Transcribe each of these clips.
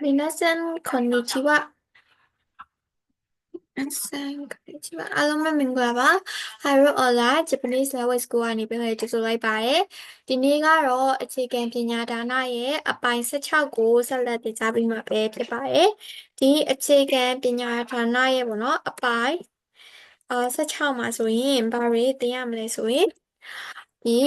皆さんこんにちは皆さんこんにちはအားလုံးပဲမင်္ဂလာပါ Hiro Online Japanese Language School ကနေပြန်လည်ကြိုဆိုလိုက်ပါတယ်ဒီနေ့ကတော့အခြေခံပညာဒါနရဲ့အပိုင်း16ကိုဆက်လက်တင်ကြားပေးမှာပဲဖြစ်ပါတယ်ဒီအခြေခံပညာဒါနရဲ့ပေါ့နော်အပိုင်းအာ16မှာဆိုရင်ဘာတွေသင်ရမလဲဆိုရင်ဒီ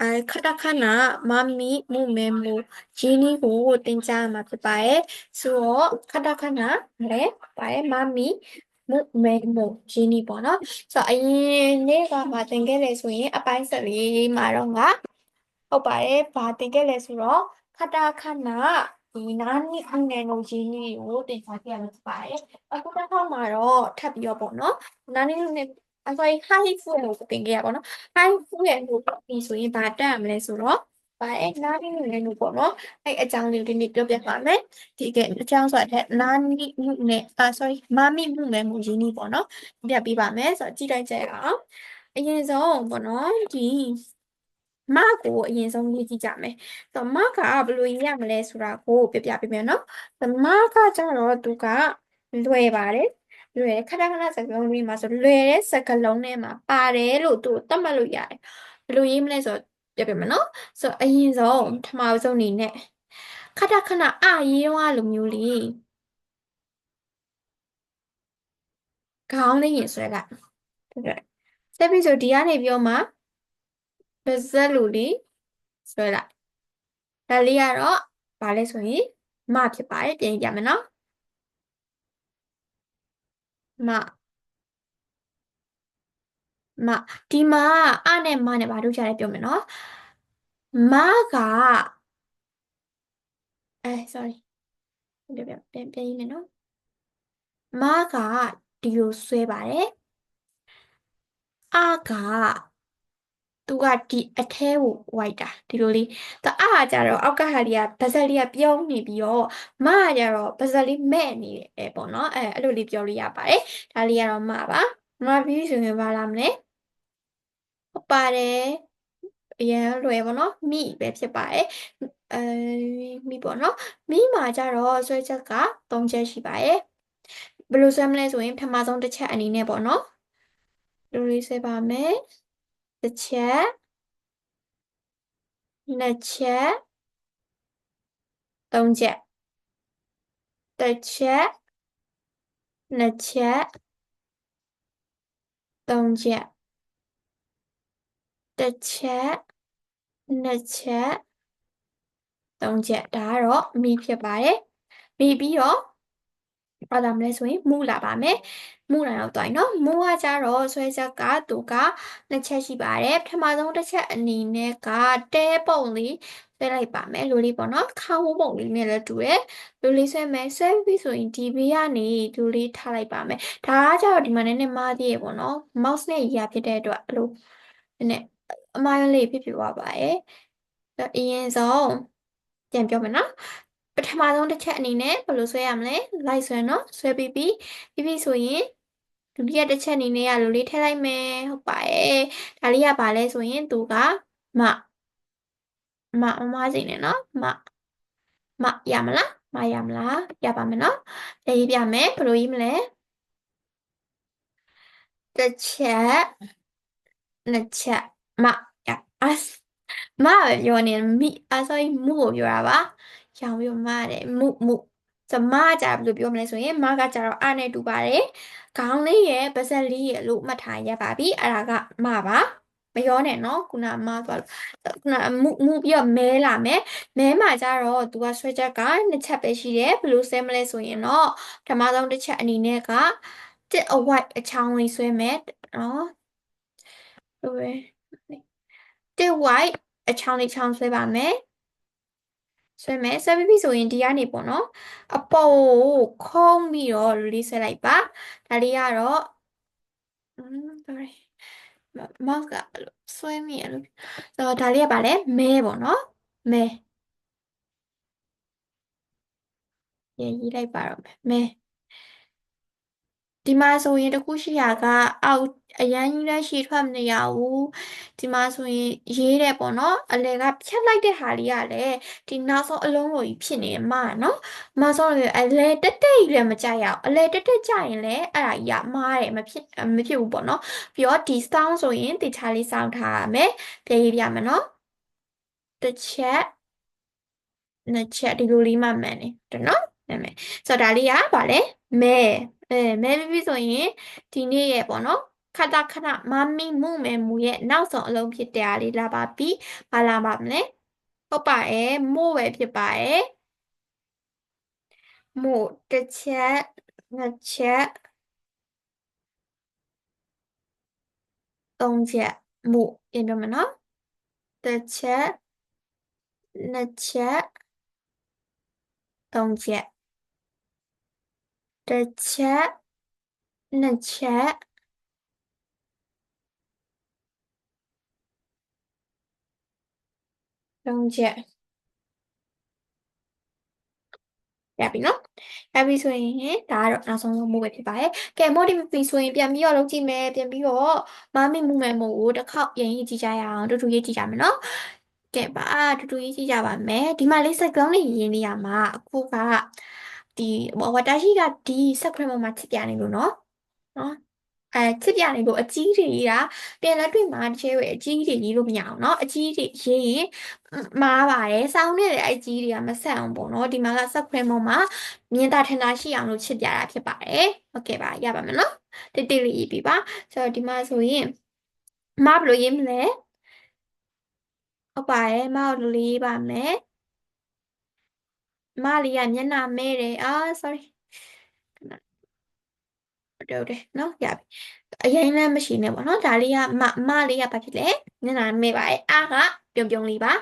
အဲခတခနာမမီမှုမဲမှုရင်းနှီးကိုတင်ကြားမှာဖြစ်ပါတယ်ဆိုတော့ခတခနာလည်းပါတယ်မမီမှုမဲမှုရင်းနှီးပေါ့နော်ဆိုတော့အရင်နေ့ကမှသင်ခဲ့လေဆိုရင်အပိုင်း၁၄မှာတော့ငါဟုတ်ပါတယ်ဘာသင်ခဲ့လဲဆိုတော့ခတခနာဒီနာနီအငယ်ငုံကြီးကြီးကိုတင်ထားခဲ့ရမှာဖြစ်ပါတယ်အခုတစ်ခါမှာတော့ထပ်ပြီးတော့ပေါ့နော်နာနီနဲ့ အဆို high food ကိုတင်ခဲ့ရပါတော့ high food ရဲ့လို့ပြီးဆိုရင်ဘာတက်ရမလဲဆိုတော့ဘာအဲနာနီနဲ့လို့ပေါ့နော်အဲ့အကြောင်းလေးဒီနေ့ပြောပြပါမယ်ဒီကအကြောင်းဆိုတဲ့နာနီမှုနဲ့အာ sorry မမီမှုနဲ့မူရင်းနေပေါ့နော်ပြပြပေးပါမယ်ဆိုတော့ကြည့်လိုက်ကြရအောင်အရင်ဆုံးပေါ့နော်ဒီမကိုအရင်ဆုံးရေးကြည့်ကြမယ်။ဆိုတော့မကဘယ်လိုရေးရမလဲဆိုတာကိုပြပြပေးမယ်နော်။မကကျတော့သူကလွယ်ပါတယ်။ လွယ်ခဏခဏစကားလုံးလေးမှာဆိုလွယ်တဲ့စကားလုံးထဲမှာပါတယ်လို့သူသတ်မှတ်လို့ရတယ်။ဘယ်လိုရေးမလဲဆိုတော့ပြပြမယ်နော်။ဆိုတော့အရင်ဆုံးပထမဆုံးအနေနဲ့ခဏခဏအရေးရောလိုမျိုးလေးခေါင်းလေးရင်ဆွဲလိုက်။ဟုတ်ကဲ့။ဆက်ပြီးဆိုဒီကနေပြောမှာပါဇက်လူလေးဆွဲလိုက်ဒါလေးကတော့ဘာလဲဆိုရင်မဖြစ်ပါတယ်ပြင်ကြမယ်နော် မမဒီမှာအနဲ့မနဲ့ဘာတို့ချလဲပြောမယ်နော်မကအဲ sorry ပြပြပြန်ပြန်ရင်းမယ်နော်မကဒီလိုဆွဲပါတယ်အက သူကဒီအထဲကိုဝိုက်တာဒီလိုလေးတအားကြတော့အောက်ကဟာလေးကပါဇက်လေးကပြုံးနေပြီးတော့မကကြတော့ပါဇက်လေးမဲ့နေတယ်ပေါ့နော်အဲအဲ့လိုလေးပြောလို့ရပါတယ်ဒါလေးကတော့မပါမပြီးဆိုရင်ဘာလာမလဲဟုတ်ပါတယ်အရင်လွယ်ပေါ့နော်မိပဲဖြစ်ပါတယ်အဲမိပေါ့နော်မိမှာကြတော့ဆွဲချက်က၃ချက်ရှိပါတယ်ဘယ်လိုဆွဲမလဲဆိုရင်ပထမဆုံးတစ်ချက်အနေနဲ့ပေါ့နော်ဒီလိုလေးဆွဲပါမယ် တစ်ချက်နှစ်ချက်သုံးချက်တစ်ချက်နှစ်ချက်သုံးချက်တစ်ချက်နှစ်ချက်သုံးချက်ဒါကတော့မိဖြစ်ပါတယ်မိပြီးတော့ ဘာလာမလဲဆိုရင်မူလာပါမယ်မူလာတော့တွိုင်နော်မူကကြတော့ဆွဲချက်ကသူကနှစ်ချက်ရှိပါတယ်ပထမဆုံးတစ်ချက်အနေနဲ့ကတဲပုံလေးဆွဲလိုက်ပါမယ်လိုလေးပေါ့နော်ခါဝပုံလေးနဲ့လည်းတူတယ်လိုလေးဆွဲမယ်ဆွဲပြီးဆိုရင်ဒီဘေးကနေဒီလေးထားလိုက်ပါမယ်ဒါကကြတော့ဒီမှာနည်းနည်းမားသေးရပေါ့နော် mouse နဲ့ရဖြစ်တဲ့အတွက်အဲ့လိုနည်းအမားလေးဖြစ်ဖြစ်သွားပါရဲ့အရင်ဆုံးပြန်ပြောမယ်နော် ပထမဆုံးတစ်ချက်အနေနဲ့ဘယ်လိုဆွဲရမလဲလိုက်ဆွဲနော်ဆွဲပြီးပြီးပြီးပြီးဆိုရင်ဒုတိယတစ်ချက်အနေနဲ့ကလိုလေးထည့်လိုက်မယ်ဟုတ်ပါရဲ့ဒါလေးကဘာလဲဆိုရင်သူကမမမမစိနေနော်မမရမလားမရမလားရပါမယ်နော်ရေးပြမယ်ဘယ်လိုရေးမလဲတစ်ချက်နှစ်ချက်မရအစမပဲပြောနေမိအဆိုမှုကိုပြောတာပါ ရောင်ပြီးမတဲ့မှုမှုစမကြဘယ်လိုပြောမလဲဆိုရင်မကကြတော့အနဲ့တူပါတယ်ခေါင်းလေးရဲ့ပါးစပ်လေးရဲ့လို့မှတ်ထားရပါပြီအဲ့ဒါကမပါမရောနဲ့နော်ခုနမသွားခုနမှုမှုပြီးတော့မဲလာမယ်မဲမှာကြတော့သူကဆွဲချက်ကနှစ်ချက်ပဲရှိတယ်ဘယ်လိုဆဲမလဲဆိုရင်တော့ပထမဆုံးတစ်ချက်အနေနဲ့ကတစ်အဝိုက်အချောင်းလေးဆွဲမယ်နော်ဟုတ်ပဲတစ်ဝိုက်အချောင်းလေးချောင်းဆွဲပါမယ် ဆွဲမယ်ဆွဲပြီးပြီဆိုရင်ဒီကနေပေါ့နော်အပေါ်ကိုခုံးပြီးတော့လေးဆွဲလိုက်ပါဒါလေးကတော့อืม sorry mouse ကဆွဲမိရလို့ဆိုတော့ဒါလေးကပါလဲမဲပေါ့နော်မဲရေးရေးလိုက်ပါတော့မဲဒီမှာဆိုရင်တခုရှိရာကအောက် အရန်ကြီးလည်းရှည်ထွက်မနေရဘူးဒီမှာဆိုရင်ရေးတယ်ပေါ့နော်အလယ်ကဖြတ်လိုက်တဲ့ဟာလေးကလည်းဒီနောက်ဆုံးအလုံးလိုကြီးဖြစ်နေမှာနော်မဆုံးလို့အလယ်တက်တက်ကြီးလည်းမကြရအောင်အလယ်တက်တက်ကြရင်လည်းအဲ့ဒါကြီးကမားတယ်မဖြစ်မဖြစ်ဘူးပေါ့နော်ပြီးတော့ဒီ sound ဆိုရင်တခြားလေးစောင့်ထားရမယ်ပြန်ရေးပြမယ်နော်တစ်ချက်နှစ်ချက်ဒီလိုလေးမှမှန်တယ်နော်နာမည်ဆိုတော့ဒါလေးကဗာလဲမဲအဲမဲပြီးပြီဆိုရင်ဒီနေ့ရဲ့ပေါ့နော် ခတခဏမမီမှုမဲမူရဲ့နောက်ဆုံးအလုံးဖြစ်တဲ့အားလေးလာပါပြီဘာလာပါမလဲဟုတ်ပါရဲ့မို့ပဲဖြစ်ပါရဲ့မို့တစ်ချက်နှစ်ချက်သုံးချက်မို့ပြင်ပြမယ်နော်တစ်ချက်နှစ်ချက်သုံးချက်တစ်ချက်နှစ်ချက် သုံးချက်ရပြီနော်ရပြီဆိုရင်ဒါကတော့နောက်ဆုံးမှုပဲဖြစ်ပါတယ်ကဲ motivate ဆိုရင်ပြန်ပြီးတော့လုပ်ကြည့်မယ်ပြန်ပြီးတော့မမမှုမယ်မို့ကိုတစ်ခေါက်ရင်ရေးကြည့်ကြရအောင်တူတူရေးကြည့်ကြမယ်နော်ကဲပါတူတူရေးကြည့်ကြပါမယ်ဒီမှာလေးစက်ကောင်းလေးရေးနေရမှာအခုကဒီဝတာရှိကဒီစက်ခရမမှာချစ်ပြနေလို့နော်နော် အဲချစ်ပြနေလို့အကြီးတွေကြီးတာပြန်လက်တွေ့မှာတစ်ချဲပဲအကြီးတွေကြီးလို့မရအောင်เนาะအကြီးတွေရေးရင်မားပါတယ်စောင်းနေတဲ့အဲ့ကြီးတွေကမဆက်အောင်ပေါ့เนาะဒီမှာက subframe ပေါ်မှာမြင်သာထင်သာရှိအောင်လို့ချစ်ပြတာဖြစ်ပါတယ်ဟုတ်ကဲ့ပါရပါမယ်เนาะတိတိလေးရေးပြပါဆိုတော့ဒီမှာဆိုရင်မဘယ်လိုရေးမလဲဟုတ်ပါတယ်မဘယ်လိုလေးရေးပါမလဲမလေးကမျက်နှာမဲတယ်အာ sorry ဟုတ်တယ်နော်ရပြီအရင်လည်းမရှိနဲ့ပေါ့နော်ဒါလေးကမမလေးကဘာဖြစ်လဲညနာမေးပါရဲ့အာကပြုံပြုံလေးပါ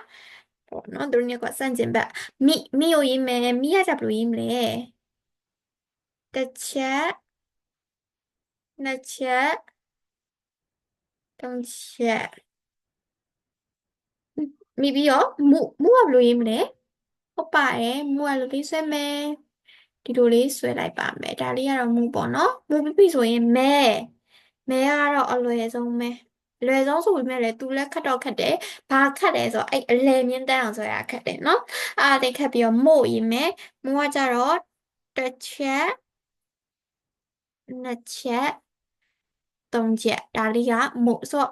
ပေါ့နော်သူတို့ကစန့်ကျင်ဘက်မိမိကိုရေးမယ်မိကကြဘယ်လိုရေးမလဲတစ်ချက်နှစ်ချက်သုံးချက်မိပြီးတော့မူမူကဘယ်လိုရေးမလဲဟုတ်ပါရဲ့မူကလိုလေးဆွဲမယ် ဒီလိုလေးဆွဲလိုက်ပါမယ်ဒါလေးကတော့မူပေါ့နော်မူပြီးပြီဆိုရင်မဲမဲကတော့အလွယ်ဆုံးပဲအလွယ်ဆုံးဆိုပေမဲ့လည်းသူလည်းခက်တော့ခက်တယ်ဘာခက်တယ်ဆိုတော့အဲ့အလယ်မြင့်တန်းအောင်ဆိုရခက်တယ်နော်အားတိတ်ခက်ပြီးတော့မို့ရေးမယ်မို့ကကြတော့တစ်ချက်နှစ်ချက်သုံးချက်ဒါလေးကမို့ဆို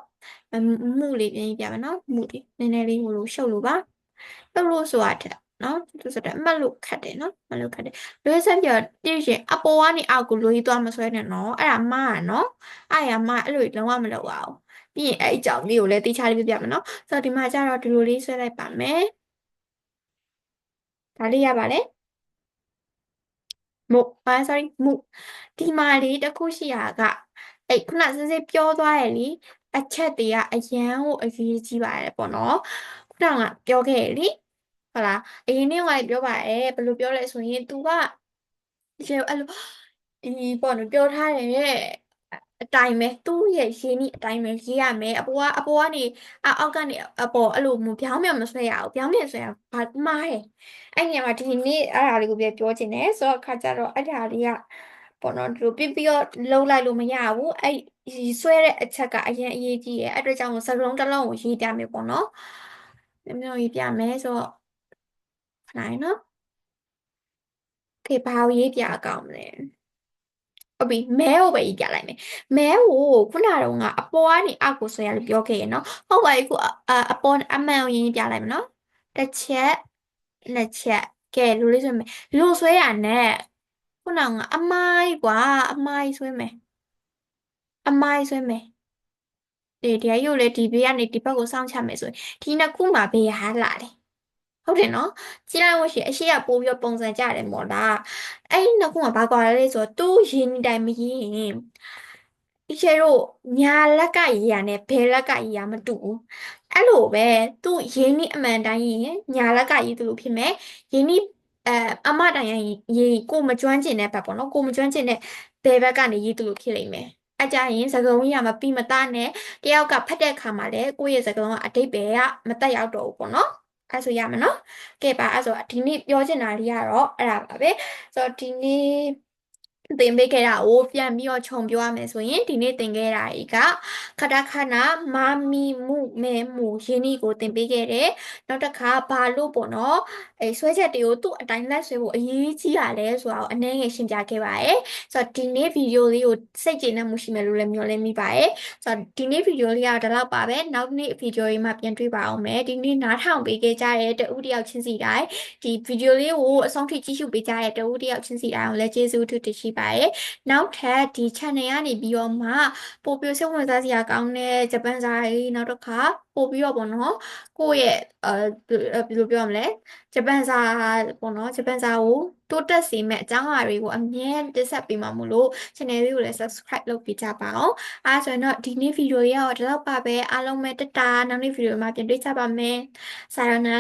မှုလေးပြင်ပြမယ်နော်မှုလေးနည်းနည်းလေးဟိုလိုရှုပ်လို့ပါလှုပ်လို့ဆိုတာတဲ့ နော်သူဆိုတဲ့အမှတ်လို့ခတ်တယ်နော်မလို့ခတ်တယ်လွေးဆက်ပြတည့်ရင်အပေါ်ကနေအောက်ကိုလွေးသွားမဆွဲနဲ့နော်အဲ့ဒါမှားနော်အဲ့ရမှားအဲ့လိုလုံးဝမလုပ်ပါဘူးပြီးရင်အဲ့အကြောင်းလေးကိုလည်းတိချလေးပြပြမယ်နော်ဆိုတော့ဒီမှာကျတော့ဒီလိုလေးဆွဲလိုက်ပါမယ်ဒါလေးရပါလေမုတ်အာ sorry မုဒီမှာလေးတစ်ခုရှိတာကအဲ့ခုနစစေးပြောသွားရလေအချက်တွေကအရန်ကိုအရေးကြီးပါတယ်ပေါ့နော်ခုနကပြောခဲ့လေ ဟုတ်လားအရင်နေ့ကလည်းပြောပါရဲ့ဘယ်လိုပြောလဲဆိုရင် तू ကရေအဲ့လိုဒီပေါ့နော်ပြောထားတယ်အတိုင်းပဲသူ့ရဲ့ရင်းနှီးအတိုင်းပဲရေးရမယ်အပေါ်ကအပေါ်ကနေအောက်ကနေအပေါ်အဲ့လိုမျိုးပြောင်းပြန်မဆွဲရအောင်ပြောင်းပြန်ဆွဲရဘာမှားတယ်အဲ့ညမှာဒီနေ့အဲ့ဒါလေးကိုပြောချင်တယ်ဆိုတော့ခါကြတော့အဲ့ဒါလေးကပေါ့နော်ဒီလိုပြပြတော့လုံးလိုက်လို့မရဘူးအဲ့ဆွဲတဲ့အချက်ကအရင်အရေးကြီးတယ်အဲ့အတွက်ကြောင့်စကလုံးတစ်လုံးကိုရေးပြမယ်ပေါ့နော်မျိုးရေးပြမယ်ဆိုတော့ နိုင်နော်โอเคဘာကိုရေးပြကောင်းမလဲဟုတ်ပြီမဲကိုပဲရေးပြလိုက်မယ်မဲကိုခုနကတော့ငါအပေါ်ကနေအောက်ကိုဆွဲရလို့ပြောခဲ့ရနော်ဟုတ်ပါပြီခုအပေါ်အမှန်ကိုရေးပြလိုက်မယ်နော်တစ်ချက်နှစ်ချက်ကဲလူလေးဆွဲမယ်လူဆွဲရနဲ့ခုနကအမိုင်းกว่าအမိုင်းဆွဲမယ်အမိုင်းဆွဲမယ်ဒီတရားရုပ်လေဒီဘေးကနေဒီဘက်ကိုစောင့်ချမယ်ဆိုရင်ဒီနှစ်ခုမှာဘေးဟာလာတယ် ဟုတ်တယ်နော်ကြည့်လိုက်လို့ရှိရင်အရှိကပို့ပြီးပုံစံကြတယ်မို့လားအဲ့ဒီနှစ်ခုကဘာကွာလဲဆိုတော့သူ့ရင်းနေတိုင်းမရင်းဒီချေတို့ညာလက်ကရေးရနဲ့ဘယ်လက်ကရေးရမတူဘူးအဲ့လိုပဲသူ့ရင်းနှီးအမှန်တိုင်းရင်ညာလက်ကရေးသူလိုဖြစ်မယ်ရင်းနှီးအဲအမတိုင်ရင်ရေးကိုမကျွမ်းကျင်တဲ့ဘက်ပေါ့နော်ကိုမကျွမ်းကျင်တဲ့ဘယ်ဘက်ကနေရေးသူလိုဖြစ်လိမ့်မယ်အကြရင်စကားဝင်ရမပြီးမသားနဲ့တယောက်ကဖတ်တဲ့အခါမှာလည်းကိုယ့်ရဲ့စကားကအတိတ်ပဲကမတက်ရောက်တော့ဘူးပေါ့နော် အဲ့ဆိုရမယ်နော်ကဲပါအဲ့ဆိုဒီနေ့ပြောချင်တာလေးကတော့အဲ့ဒါပါပဲဆိုတော့ဒီနေ့ သင်ပေးခဲ့တာကိုပြန်ပြီးတော့ခြုံပြောရမယ်ဆိုရင်ဒီနေ့သင်ခဲ့တာတွေကခတခနာမာမီမှုမဲမှုရင်းနှီးကိုသင်ပေးခဲ့တယ်နောက်တစ်ခါဘာလို့ပေါ့နော်အဲဆွဲချက်တွေကိုသူ့အတိုင်းလက်ဆွဲဖို့အရေးကြီးတာလဲဆိုတာကိုအနည်းငယ်ရှင်းပြခဲ့ပါတယ်ဆိုတော့ဒီနေ့ဗီဒီယိုလေးကိုစိတ်ကျေနပ်မှုရှိမယ်လို့လည်းမျှော်လင့်မိပါတယ်ဆိုတော့ဒီနေ့ဗီဒီယိုလေးကတော့ဒီလောက်ပါပဲနောက်နေ့ဗီဒီယိုလေးမှာပြန်တွေ့ပါအောင်မယ်ဒီနေ့နားထောင်ပေးခဲ့ကြတဲ့တဦးတယောက်ချင်းစီတိုင်းဒီဗီဒီယိုလေးကိုအဆုံးထိကြည့်ရှုပေးကြတဲ့တဦးတယောက်ချင်းစီတိုင်းကိုလည်းကျေးဇူးထူးတင်ရှိပါတယ်နောက်ထပ်ဒီ channel ကနေပြီးတော့မှပိုပြီးစိတ်ဝင်စားစရာကောင်းတဲ့ဂျပန်စာရေးနောက်တစ်ခါပို့ပြီးတော့ပေါ့နော်ကိုယ့်ရဲ့အဲဘယ်လိုပြောရမလဲဂျပန်စာပေါ့နော်ဂျပန်စာကိုတိုးတက်စေမဲ့အကြောင်းအရာတွေကိုအမြဲတင်ဆက်ပေးမှာမို့လို့ channel လေးကိုလည်း subscribe လုပ်ပေးကြပါအောင်အားဆိုရင်တော့ဒီနေ့ဗီဒီယိုလေးကတော့ဒီလောက်ပါပဲအားလုံးပဲတတာနောက်နေ့ဗီဒီယိုမှာပြန်တွေ့ကြပါမယ်စာရနာ